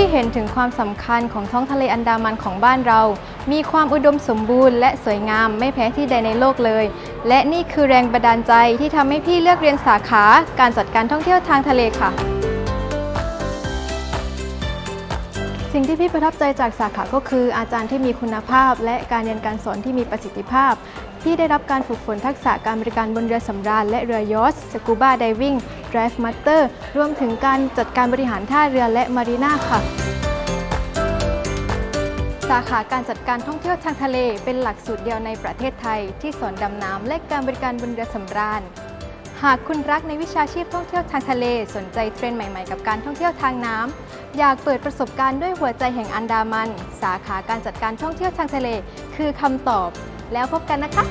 ที่เห็นถึงความสำคัญของท้องทะเลอันดามันของบ้านเรา มีความอุดมสมบูรณ์และสวยงามไม่แพ้ที่ใดในโลกเลย และนี่คือแรงบันดาลใจที่ทำให้พี่เลือกเรียนสาขาการจัดการท่องเที่ยวทางทะเลค่ะ สิ่งที่พี่ประทับใจจากสาขาก็คืออาจารย์ที่มีคุณภาพ และการเรียนการสอนที่มีประสิทธิภาพ พี่ได้รับการฝึกฝนทักษะการบริการบนเรือสำราญและเรือยอชสกูบาไดวิ่ง Drive Master รวมถึงการจัดการบริหารท่าเรือและมารีนาค่ะ สาขาการจัดการท่องเที่ยวทางทะเล เป็นหลักสูตรเดียวในประเทศไทย ที่สอนดำน้ำและการบริการบนเรือสำราญหากคุณรักในวิชาชีพท่องเที่ยวทางทะเล สนใจเทรนด์ใหม่ๆ กับการท่องเที่ยวทางน้ำอยากเปิดประสบการณ์ด้วยหัวใจแห่งอันดามัน สาขาการจัดการท่องเที่ยวทางทะเล คือคำตอบ แล้วพบกันนะคะ